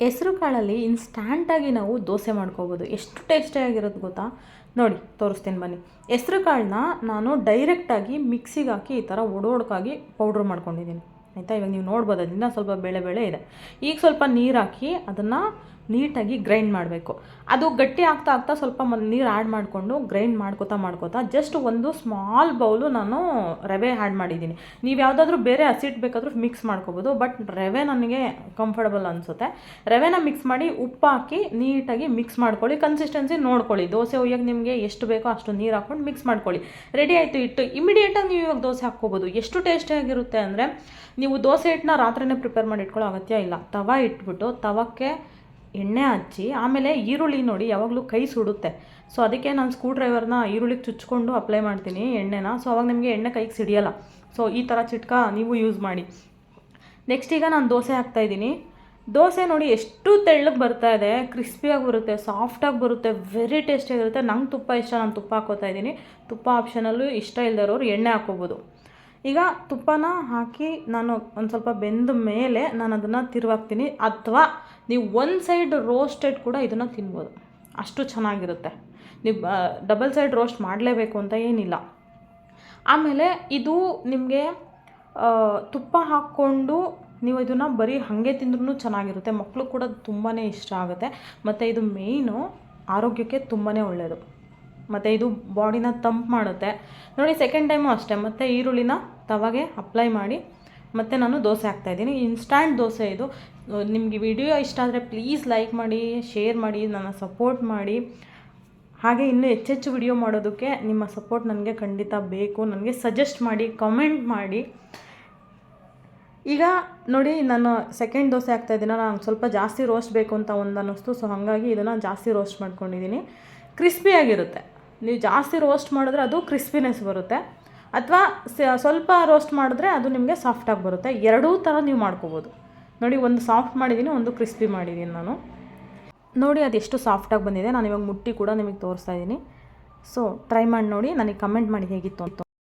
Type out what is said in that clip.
ಹೆಸರು ಕಾಳಲ್ಲಿ ಇನ್ಸ್ಟ್ಯಾಂಟಾಗಿ ನಾವು ದೋಸೆ ಮಾಡ್ಕೋಬೋದು. ಎಷ್ಟು ಟೇಸ್ಟಿಯಾಗಿರೋದು ಗೊತ್ತಾ? ನೋಡಿ, ತೋರಿಸ್ತೀನಿ ಬನ್ನಿ. ಹೆಸ್ರು ಕಾಳನ್ನ ನಾನು ಡೈರೆಕ್ಟಾಗಿ ಮಿಕ್ಸಿಗೆ ಹಾಕಿ ಈ ಥರ ಒಡೋಡ್ಕಾಗಿ ಪೌಡ್ರ್ ಮಾಡ್ಕೊಂಡಿದ್ದೀನಿ. ಆಯಿತಾ? ಇವಾಗ ನೀವು ನೋಡ್ಬೋದು, ಅದರಿಂದ ಸ್ವಲ್ಪ ಬೇಳೆ ಬೇಳೆ ಇದೆ. ಈಗ ಸ್ವಲ್ಪ ನೀರು ಹಾಕಿ ಅದನ್ನು ನೀಟಾಗಿ ಗ್ರೈಂಡ್ ಮಾಡಬೇಕು. ಅದು ಗಟ್ಟಿ ಆಗ್ತಾ ಆಗ್ತಾ ಸ್ವಲ್ಪ ನೀರು ಆ್ಯಡ್ ಮಾಡಿಕೊಂಡು ಗ್ರೈಂಡ್ ಮಾಡ್ಕೋತಾ ಮಾಡ್ಕೋತಾ ಜಸ್ಟ್ ಒಂದು ಸ್ಮಾಲ್ ಬೌಲು ನಾನು ರವೆ ಆ್ಯಡ್ ಮಾಡಿದ್ದೀನಿ. ನೀವು ಯಾವುದಾದ್ರೂ ಬೇರೆ ಹಸಿಟ್ಟು ಬೇಕಾದರೂ ಮಿಕ್ಸ್ ಮಾಡ್ಕೋಬೋದು ಬಟ್ ರವೆ ನನಗೆ ಕಂಫರ್ಟಬಲ್ ಅನಿಸುತ್ತೆ. ರವೆನ ಮಿಕ್ಸ್ ಮಾಡಿ ಉಪ್ಪು ಹಾಕಿ ನೀಟಾಗಿ ಮಿಕ್ಸ್ ಮಾಡ್ಕೊಳ್ಳಿ ಕನ್ಸಿಸ್ಟೆನ್ಸಿ ನೋಡ್ಕೊಳ್ಳಿ. ದೋಸೆ ಒಯ್ಯೋಕೆ ನಿಮಗೆ ಎಷ್ಟು ಬೇಕೋ ಅಷ್ಟು ನೀರು ಹಾಕ್ಕೊಂಡು ಮಿಕ್ಸ್ ಮಾಡ್ಕೊಳ್ಳಿ. ರೆಡಿ ಆಯಿತು ಇಟ್ಟು ಇಮಿಡಿಯೇಟಾಗಿ ನೀವು ಇವಾಗ ದೋಸೆ ಹಾಕ್ಕೋಬೋದು. ಎಷ್ಟು ಟೇಸ್ಟಿಯಾಗಿರುತ್ತೆ ಅಂದರೆ ನೀವು ದೋಸೆ ಹಿಟ್ಟನ್ನ ರಾತ್ರಿನೇ ಪ್ರಿಪೇರ್ ಮಾಡಿ ಇಟ್ಕೊಳ್ಳೋ ಅಗತ್ಯ ಇಲ್ಲ. ತವ ಇಟ್ಬಿಟ್ಟು ತವಕ್ಕೆ ಎಣ್ಣೆ ಹಚ್ಚಿ, ಆಮೇಲೆ ಈರುಳ್ಳಿ ನೋಡಿ ಯಾವಾಗಲೂ ಕೈ ಸುಡುತ್ತೆ. ಸೊ ಅದಕ್ಕೆ ನಾನು ಸ್ಕ್ರೂ ಡ್ರೈವರ್ನ ಈರುಳ್ಳಿಗೆ ಚುಚ್ಕೊಂಡು ಅಪ್ಲೈ ಮಾಡ್ತೀನಿ ಎಣ್ಣೆನ. ಸೊ ಅವಾಗ ನಿಮಗೆ ಎಣ್ಣೆ ಕೈಗೆ ಸಿಡಿಯಲ್ಲ. ಸೊ ಈ ಥರ ಚಿಟ್ಕ ನೀವು ಯೂಸ್ ಮಾಡಿ. ನೆಕ್ಸ್ಟ್ ಈಗ ನಾನು ದೋಸೆ ಹಾಕ್ತಾಯಿದ್ದೀನಿ ದೋಸೆ ನೋಡಿ ಎಷ್ಟು ತೆಳ್ಳಗೆ ಬರ್ತಾ ಇದೆ ಕ್ರಿಸ್ಪಿಯಾಗಿ ಬರುತ್ತೆ ಸಾಫ್ಟಾಗಿ ಬರುತ್ತೆ ವೆರಿ ಟೇಸ್ಟಿಯಾಗಿರುತ್ತೆ ನಂಗೆ ತುಪ್ಪ ಇಷ್ಟ, ನಾನು ತುಪ್ಪ ಹಾಕೋತಾ ಇದ್ದೀನಿ. ತುಪ್ಪ ಆಪ್ಷನಲ್ಲೂ ಇಷ್ಟ ಇಲ್ಲದವ್ರು ಎಣ್ಣೆ ಹಾಕೋಬೋದು. ಈಗ ತುಪ್ಪನ ಹಾಕಿ ನಾನು ಒಂದು ಸ್ವಲ್ಪ ಬೆಂದ ಮೇಲೆ ನಾನು ಅದನ್ನು ತಿರುವಾಕ್ತೀನಿ. ಅಥವಾ ನೀವು ಒಂದು ಸೈಡ್ ರೋಸ್ಟೆಡ್ ಕೂಡ ಇದನ್ನು ತಿನ್ಬೋದು. ಅಷ್ಟು ಚೆನ್ನಾಗಿರುತ್ತೆ. ನೀವು ಡಬಲ್ ಸೈಡ್ ರೋಸ್ಟ್ ಮಾಡಲೇಬೇಕು ಅಂತ ಏನಿಲ್ಲ. ಆಮೇಲೆ ಇದು ನಿಮಗೆ ತುಪ್ಪ ಹಾಕ್ಕೊಂಡು ನೀವು ಇದನ್ನು ಬರೀ ಹಾಗೆ ತಿಂದ್ರೂ ಚೆನ್ನಾಗಿರುತ್ತೆ. ಮಕ್ಕಳು ಕೂಡ ತುಂಬಾ ಇಷ್ಟ ಆಗುತ್ತೆ. ಮತ್ತು ಇದು ಮೇಯ್ನು ಆರೋಗ್ಯಕ್ಕೆ ತುಂಬಾ ಒಳ್ಳೆಯದು ಮತ್ತು ಇದು ಬಾಡಿನ ತಂಪು ಮಾಡುತ್ತೆ. ನೋಡಿ ಸೆಕೆಂಡ್ ಟೈಮು ಅಷ್ಟೇ. ಮತ್ತು ಈರುಳ್ಳಿನ ತವಾಗೆ ಅಪ್ಲೈ ಮಾಡಿ ಮತ್ತು ನಾನು ದೋಸೆ ಹಾಕ್ತಾಯಿದ್ದೀನಿ ಇನ್ಸ್ಟ್ಯಾಂಟ್ ದೋಸೆ ಇದು. ನಿಮಗೆ ವಿಡಿಯೋ ಇಷ್ಟ ಆದರೆ ಪ್ಲೀಸ್ ಲೈಕ್ ಮಾಡಿ ಶೇರ್ ಮಾಡಿ, ನನ್ನ ಸಪೋರ್ಟ್ ಮಾಡಿ. ಹಾಗೆ ಇನ್ನೂ ಹೆಚ್ಚೆಚ್ಚು ವಿಡಿಯೋ ಮಾಡೋದಕ್ಕೆ ನಿಮ್ಮ ಸಪೋರ್ಟ್ ನನಗೆ ಖಂಡಿತ ಬೇಕು. ನನಗೆ ಸಜೆಸ್ಟ್ ಮಾಡಿ ಕಮೆಂಟ್ ಮಾಡಿ. ಈಗ ನೋಡಿ, ನಾನು ಸೆಕೆಂಡ್ ದೋಸೆ ಹಾಕ್ತಾಯಿದ್ದೀನ ನಾನು ಸ್ವಲ್ಪ ಜಾಸ್ತಿ ರೋಸ್ಟ್ ಬೇಕು ಅಂತ ಒಂದು ಅನ್ನಿಸ್ತು. ಸೊ ಹಾಗಾಗಿ ಇದನ್ನು ಜಾಸ್ತಿ ರೋಸ್ಟ್ ಮಾಡ್ಕೊಂಡಿದ್ದೀನಿ. ಕ್ರಿಸ್ಪಿಯಾಗಿರುತ್ತೆ ನೀವು ಜಾಸ್ತಿ ರೋಸ್ಟ್ ಮಾಡಿದ್ರೆ ಅದು ಕ್ರಿಸ್ಪಿನೆಸ್ ಬರುತ್ತೆ. ಅಥವಾ ಸ್ವಲ್ಪ ರೋಸ್ಟ್ ಮಾಡಿದ್ರೆ ಅದು ನಿಮಗೆ ಸಾಫ್ಟಾಗಿ ಬರುತ್ತೆ. ಎರಡೂ ಥರ ನೀವು ಮಾಡ್ಕೋಬೋದು. ನೋಡಿ, ಒಂದು ಸಾಫ್ಟ್ ಮಾಡಿದ್ದೀನಿ ಒಂದು ಕ್ರಿಸ್ಪಿ ಮಾಡಿದ್ದೀನಿ ನಾನು. ನೋಡಿ, ಅದು ಎಷ್ಟು ಸಾಫ್ಟಾಗಿ ಬಂದಿದೆ. ನಾನು ಇವಾಗ ಮುಟ್ಟಿ ಕೂಡ ನಿಮಗೆ ತೋರಿಸ್ತಾ ಇದ್ದೀನಿ ಸೊ ಟ್ರೈ ಮಾಡಿ ನೋಡಿ. ನನಗೆ ಕಮೆಂಟ್ ಮಾಡಿ ಹೇಗಿತ್ತು ಅಂತ.